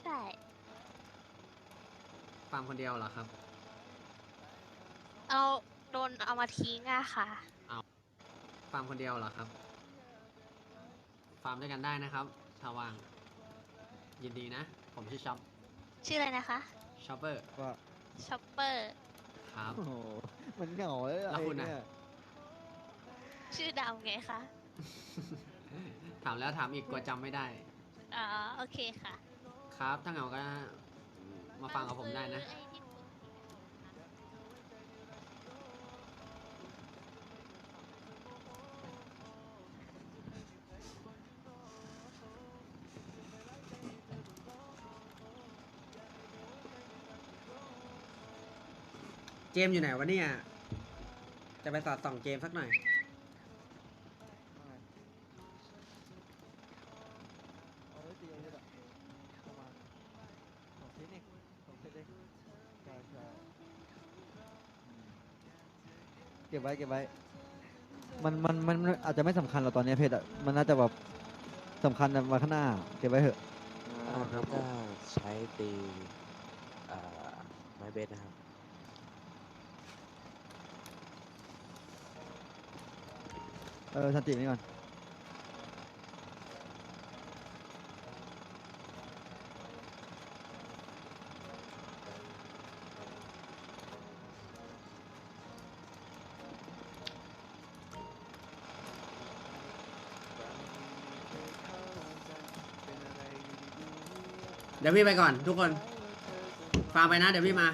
ใช่ ฟาร์มคนเดียวเหรอครับ เอาโดนเอามาทิ้งอะค่ะ ฟาร์มคนเดียวเหรอครับ ฟาร์มด้วยกันได้นะครับถ้าว่าง ยินดีนะ ผมชื่อช็อปชื่ออะไรนะคะช็อปเปอร์ว่าช็อปเปอร์ครับ โอ้โหมันเหงาเลยแล้วคุณน่ะ ไอ้เนี่ยชื่อดำไงคะถามแล้วถามอีกกลัวจำไม่ได้ อ๋อโอเคค่ะ ครับ ถ้าเหงาก็มาฟังกับผมได้นะเกมอยู่ไหนวะเนี่ย จะไปสอดส่องเกมสักหน่อย ก็บไว้เก็บไว้ มันมันมันมันอาจจะไม่สำคัญหรอกตอนนี้เพชรอะมันน่าจะแบบสำคัญมาข้างหน้า เก็บไว้เถอะ อ่าครับก็ใช้ตีเอ่อไม้เบสนะครับ เออสันตินี่ก่อน เดี๋ยวพี่ไปก่อนทุกคนฟาร์มไปนะ เดี๋ยวพี่มา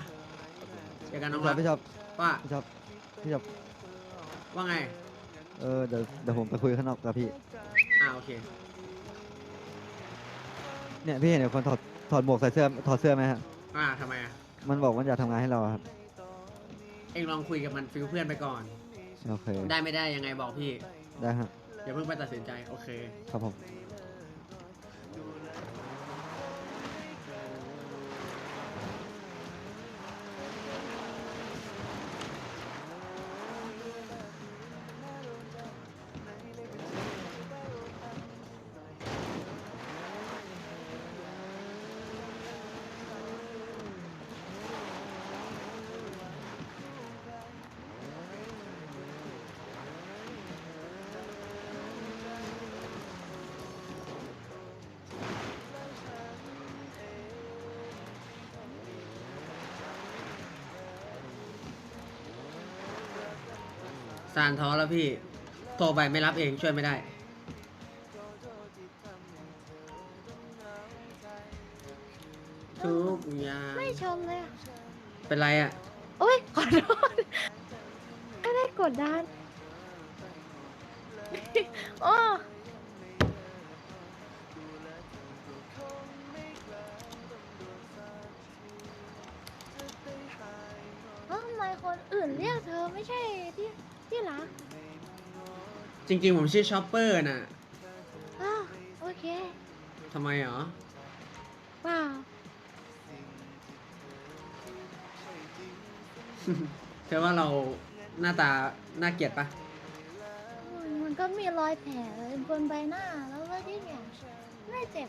เจอกันน้องพี่ชรัอบกพี่ชอบว่าพี่ชอบพี่ชอบว่าไงเออเดี๋ยวเดี๋ยวผมไปคุยข้างนอกกับพี่ อ่าโอเคเนี่ยพี่เห็นคนถอดถอดหมวกใส่เสื้อถอดเสื้อไหมฮะอ่าทำไมอะมันบอกมันอยากทำงานให้เราครับเอ็งลองคุยกับมันฟิลเพื่อนไปก่อน โอเคได้ไม่ได้ยังไงบอกพี่ได้ฮะอย่าเพิ่งไปตัดสินใจโอเค ครับผม ซานท้อแล้วพี่ โทรไปไม่รับเองช่วยไม่ได้ ทุกอย่างไม่ชมเลยอะเป็นไรอะ โอ้ยขอโทษไม่ได้กดดันโอ้เอ้าทำไมคนอื่นเรียกเธอไม่ใช่ที่ ที่รักจริงๆ ผมชื่อชอปเปอร์น่ะอ้าวโอเคทำไมหรอเปล่าเธอว่าเราหน้าตาน่าเกลียดปะอืมมันก็มีรอยแผลบนใบหน้าแล้วก็ที่เนี่ยไม่เจ็บ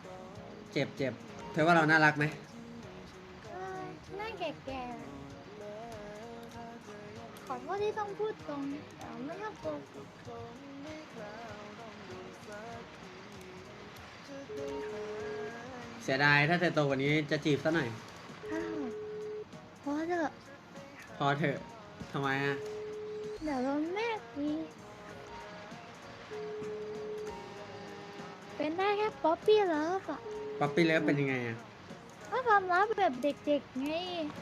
เจ็บเจ็บเธอว่าเราน่ารักไหมเอ้ยหน้าแก่ๆ ขอโทษที่ต้องพูดตรงแต่ไม่ชอบโกหกเสียดายถ้าเธอโตกว่านี้จะจีบซะหน่อย อ้าวเพราะเถอะพอเถอะทำไมอะ เดี๋ยวโดนแม่ตีเป็นได้แค่ป๊อปปี้เลิฟอะป๊อปปี้เลิฟเป็นยังไงอะก็ ความรักแบบเด็กๆไง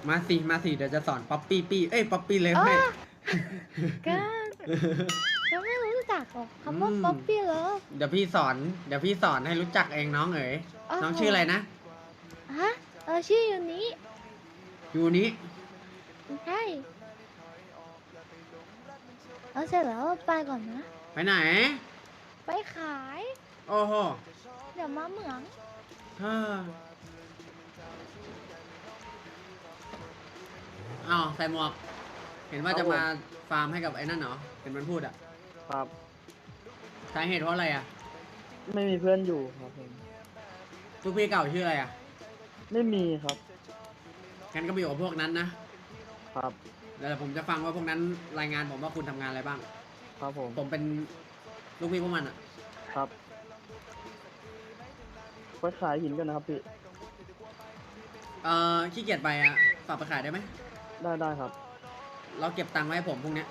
มาสิมาสิเดี๋ยวจะสอนป๊อปปี้ปี้เอ้ยป๊อปปี้เลิฟให้อ้าก็ก็ไม่รู้จักหรอกคำว่าอืม ป๊อปปี้เลิฟเดี๋ยวพี่สอนเดี๋ยวพี่สอนให้รู้จักเองน้องเอ๋ยน้องชื่ออะไรนะฮะเออชื่ออยู่นี้ยูนี้ใช่เอาเสร็จแล้วไปก่อนนะ ไปไหน ไปขาย โอ้โหเดี๋ยวมาเหมือง เฮ้อ อ้าวใส่หมวก เห็นว่าจะมาฟาร์มให้กับไอ้นั่นเหรอ เห็นมันพูดอะครับ สาเหตุเพราะอะไรอะ ไม่มีเพื่อนอยู่ครับผมลูกพี่เก่าชื่ออะไรอะ ไม่มีครับงั้นก็ไปอยู่กับพวกนั้นนะครับเดี๋ยวผมจะฟังว่าพวกนั้นรายงานผมว่าคุณทำงานอะไรบ้าง ครับผมผมเป็นลูกพี่พวกมันอะ ครับไปขายหินกันนะครับพี่ เอ่อขี้เกียจไปอะฝากไปขายได้ไหมได้ได้ครับ เราเก็บตังค์ไว้ให้ผมพวกเนี้ย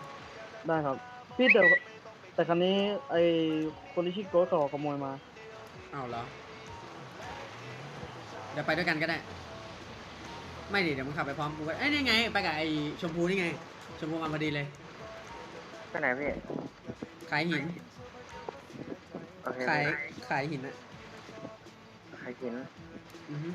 ได้ครับ พี่เดี๋ยวแต่ครั้นี้ไอคนที่ชื่อโก้เขาขโมยมาอ้าวเหรอเดี๋ยวไปด้วยกันก็ได้ ไม่ดิเดี๋ยวมึงขับไปพร้อมกูก็เอ้ยนี่ไง ไปกับไอ้ชมพูนี่ไง ชมพูมาพอดีเลยไปไหนพี่ ขายหินโอเคขายพี่ขายหินอะใครกินอือฮึ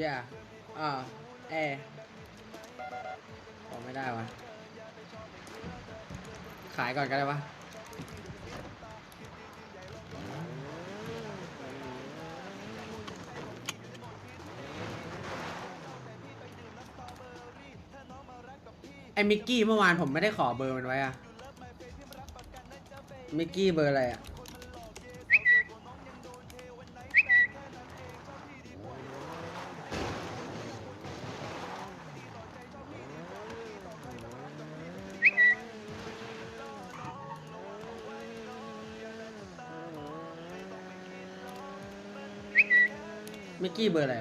อย่าอ่าแอร์บอกไม่ได้วะขายก่อนก็ได้วะไอ้มิกกี้เมื่อวานผมไม่ได้ขอเบอร์มันไว้อะมิกกี้เบอร์อะไรอะ กี้เบอร์อะไร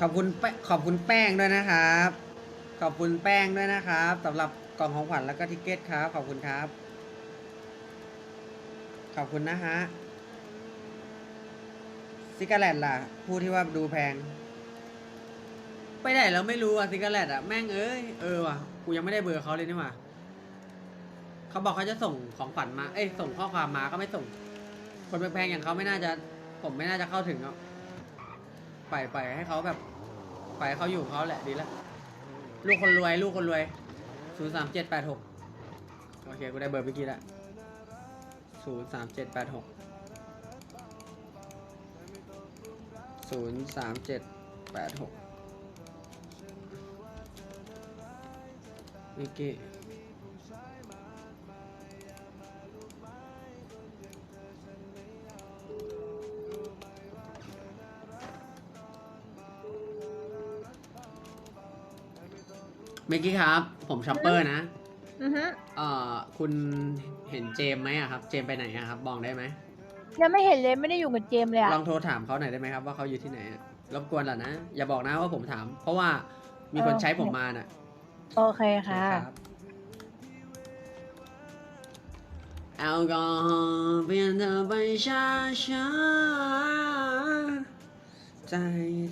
ขอบคุณแป้ขอบคุณแป้งด้วยนะครับ ขอบคุณแป้งด้วยนะครับสำหรับกล่องของขวัญแล้วก็ทิกเก็ตครับ ขอบคุณครับ ขอบคุณนะฮะซิกาเลตล่ะ ผู้ที่ว่าดูแพง ไปไหนแล้วไม่รู้อะซิกาเลตอะ แม่งเอ้ย เออว่ะ กูยังไม่ได้เบอร์เขาเลยนี่หว่าเขาบอกเขาจะส่งของขวัญมา เอ้ย ส่งข้อความมาก็ไม่ส่ง คนแพงๆอย่างเขาไม่น่าจะ ผมไม่น่าจะเข้าถึงหรอกปล่อยปล่อยให้เขาแบบปล่อยให้เขาอยู่ของเขาแหละดีแล้ว ลูกคนรวย ลูกคนรวยศูนย์สามเจ็ดแปดหกโอเค กูได้เบอร์เมื่อกี้ละศูนย์สามเจ็ดแปดหกศูนย์สามเจ็ดแปดหกเมื่อกี้ กี้มิกกี้ครับ ผมช็อปเปอร์นะอือฮึเอ่อคุณเห็นเจมส์ไหมอะครับ เจมส์ไปไหนอะครับบอกได้ไหม ยังไม่เห็นเลยไม่ได้อยู่กับเจมส์เลยอะลองโทรถามเขาหน่อยได้ไหมครับว่าเขาอยู่ที่ไหนอะรบกวนล่ะนะ อย่าบอกนะว่าผมถาม เพราะว่ามีคนใช้ผมมาน่ะโอเคค่ะ รับแอลกอฮอล์เปลี่ยนเธอไปช้าช้าๆใจ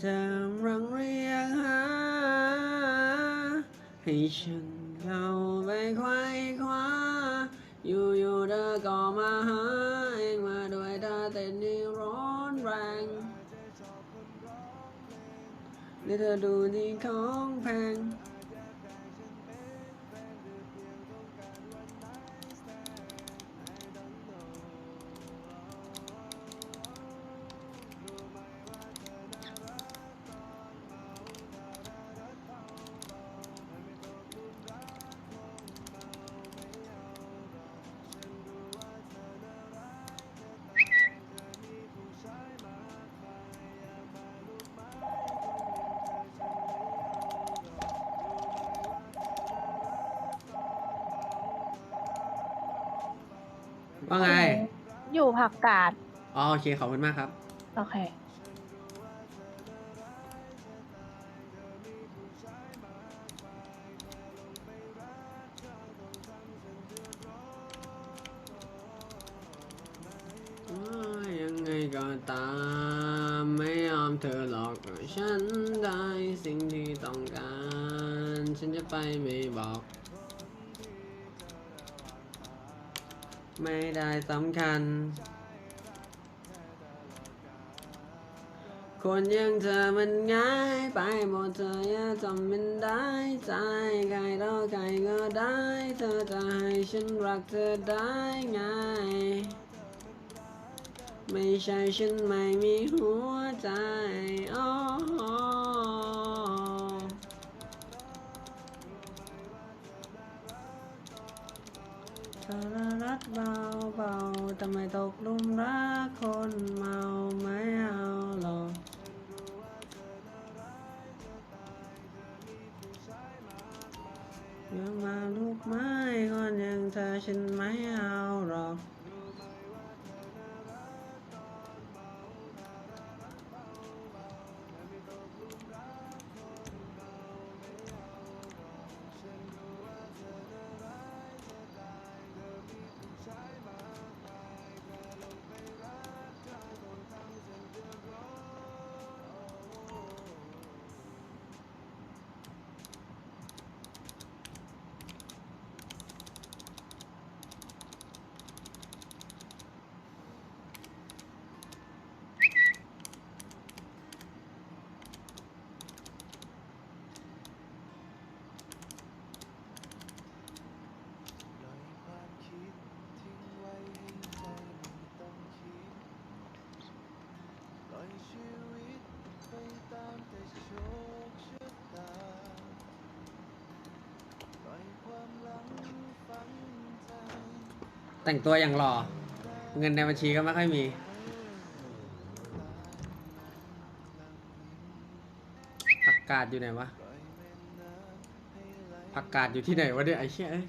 เธอรังเรียกหา ให้ฉันเข้าไปควายคว้าอยู่อยู่ๆเธอก็มาหาเองมาด้วยท่าเต้นที่ร้อนแรงนี่เธอดูที่ของแพง ว่าไง อยู่ผักกาดอ๋อโอเคขอบคุณมากครับ โอเคว่ายังไงก็ตามไม่ยอมเธอหลอกฉันได้สิ่งที่ต้องการ ฉันจะไปไม่บอก ไม่ได้สำคัญ คนอยังเธอมันง่ายไปหมดเธออย่าทำเป็นได้ใจใครต่อใครก็ได้ เธอจะให้ฉันรักเธอได้ไงไม่ใช่ฉันไม่มีหัวใจอ๋อสารรัก เบาเบาทำไมตกลุมรักคนเมาไม่ แต่งตัวอย่างหล่อ เงินในบัญชีก็ไม่ค่อยมี ผักกาดอยู่ไหนวะ ผักกาดอยู่ที่ไหนวะเนี่ยไอ้เชี่ยเอ้ย